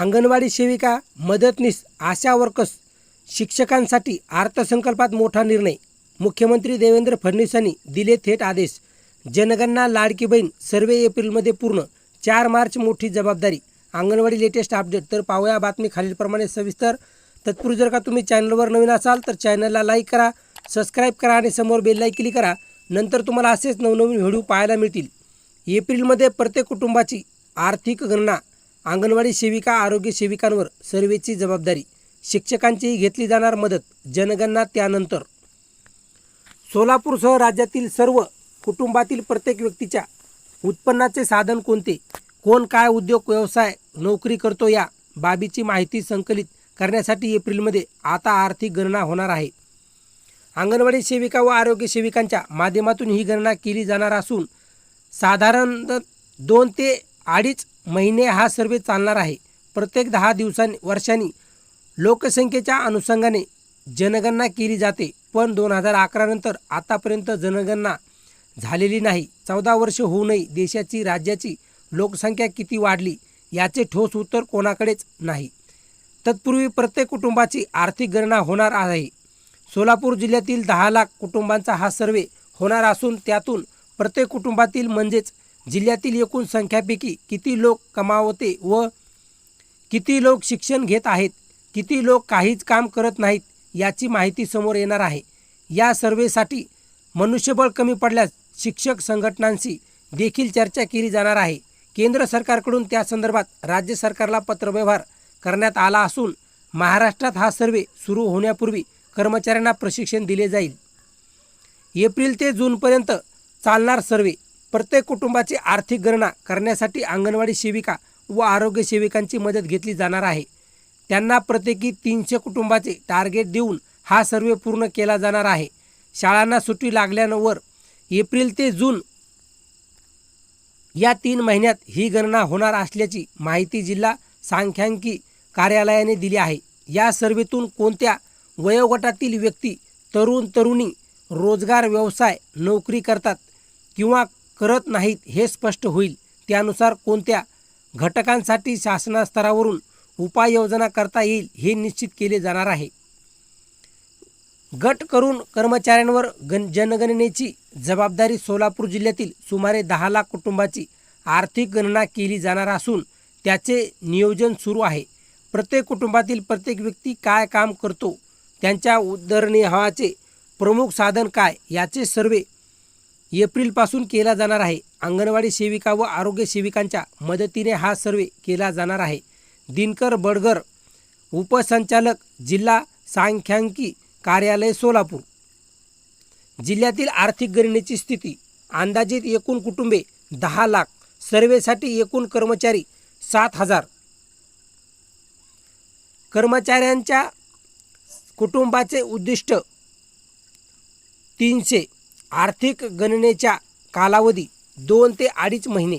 अंगणवाडी सेविका मदतनीस आशा वर्कर्स शिक्षकांसाठी अर्थसंकल्पात मोठा निर्णय. मुख्यमंत्री देवेंद्र फडणवीसांनी दिले थेट आदेश. जनगणना लाडकी बहीण सर्वे एप्रिलमध्ये पूर्ण. चार मार्च मोठी जबाबदारी. Anganwadi latest update. तर पाहूया बातमी खालीलप्रमाणे सविस्तर. तत्पूर्वी जर का तुम्ही चॅनलवर नवीन असाल तर चॅनलला लाईक करा सबस्क्राईब करा आणि समोर बेललाईक क्लिक करा. नंतर तुम्हाला असेच नवनवीन व्हिडिओ पाहायला मिळतील. एप्रिलमध्ये प्रत्येक कुटुंबाची आर्थिक गणना अंगणवाडी सेविका आरोग्य सेविकांवर सर्वेची जबाबदारी. शिक्षकांचीही घेतली जाणार मदत जनगणना त्यानंतर. सोलापूरसह राज्यातील सर्व कुटुंबातील प्रत्येक व्यक्तीच्या उत्पन्नाचे साधन कोणते? कोण काय उद्योग व्यवसाय नोकरी करतो या बाबीची माहिती संकलित करण्यासाठी एप्रिलमध्ये आता आर्थिक गणना होणार आहे. अंगणवाडी सेविका व आरोग्य सेविकांच्या माध्यमातून ही गणना केली जाणार असून साधारण दोन ते अडीच महिने हा सर्वे चालणार आहे. प्रत्येक दहा दिवसांनी वर्षांनी लोकसंख्येच्या अनुषंगाने जनगणना केली जाते. पण दोन हजार अकरानंतर आतापर्यंत जनगणना झालेली नाही. चौदा वर्ष होऊनही देशाची राज्याची लोकसंख्या किती वाढली याचे ठोस उत्तर कोणाकडेच नाही. तत्पूर्वी प्रत्येक कुटुंबाची आर्थिक गणना होणार आहे. सोलापूर जिल्ह्यातील दहा लाख कुटुंबांचा हा सर्वे होणार असून त्यातून प्रत्येक कुटुंबातील म्हणजेच जिल्ह्यातील एकूण संख्यापैकी किती लोक कमावते व किती लोक शिक्षण घेत आहेत किती लोक काहीच काम करत नाहीत याची माहिती समोर येणार आहे. या सर्वेसाठी मनुष्यबळ कमी पडल्यास शिक्षक संघटनांशी देखील चर्चा केली जाणार आहे. केंद्र सरकारकडून त्या संदर्भात राज्य सरकारला पत्रव्यवहार करण्यात आला असून महाराष्ट्रात हा सर्वे सुरू होण्यापूर्वी कर्मचाऱ्यांना प्रशिक्षण दिले जाईल. एप्रिल ते जूनपर्यंत चालणार सर्वे प्रत्येक कुटुंबाची आर्थिक गणना करण्यासाठी अंगणवाडी सेविका व आरोग्य सेविकांची मदत घेतली जाणार आहे. त्यांना प्रत्येकी तीनशे कुटुंबाचे टार्गेट देऊन हा सर्वे पूर्ण केला जाणार आहे. शाळांना सुट्टी लागल्यानंतर एप्रिल ते जून या तीन महिन्यात ही गणना होणार असल्याची माहिती जिल्हा सांख्यांकी कार्यालयाने दिली आहे. या सर्वेतून कोणत्या वयोगटातील व्यक्ती तरुण तरुणी रोजगार व्यवसाय नोकरी करतात किंवा करत नाहीत हे स्पष्ट होईल. त्यानुसार कोणत्या घटकांसाठी शासनास्तरावरून उपाययोजना करता येईल हे निश्चित केले जाणार आहे. गट करून कर्मचाऱ्यांवर गण जनगणनेची जबाबदारी सोलापूर जिल्ह्यातील सुमारे दहा लाख कुटुंबाची आर्थिक गणना केली जाणार असून त्याचे नियोजन सुरू आहे. प्रत्येक कुटुंबातील प्रत्येक व्यक्ती काय काम करतो त्यांच्या उदरनिर्वाहाचे प्रमुख साधन काय याचे सर्वे एप्रिलपासून केला जाणार आहे. अंगणवाडी सेविका व आरोग्य सेविकांच्या मदतीने हा सर्वे केला जाणार आहे. दिनकर बडगर उपसंचालक जिल्हा सांख्यांकी कार्यालय सोलापूर. जिल्ह्यातील आर्थिक गणनेची स्थिती अंदाजित एकूण कुटुंबे दहा लाख सर्वेसाठी एकूण कर्मचारी सात हजार. कर्मचाऱ्यांच्या कुटुंबाचे उद्दिष्ट तीनशे. आर्थिक गणनेच्या कालावधी दोन ते अडीच महिने.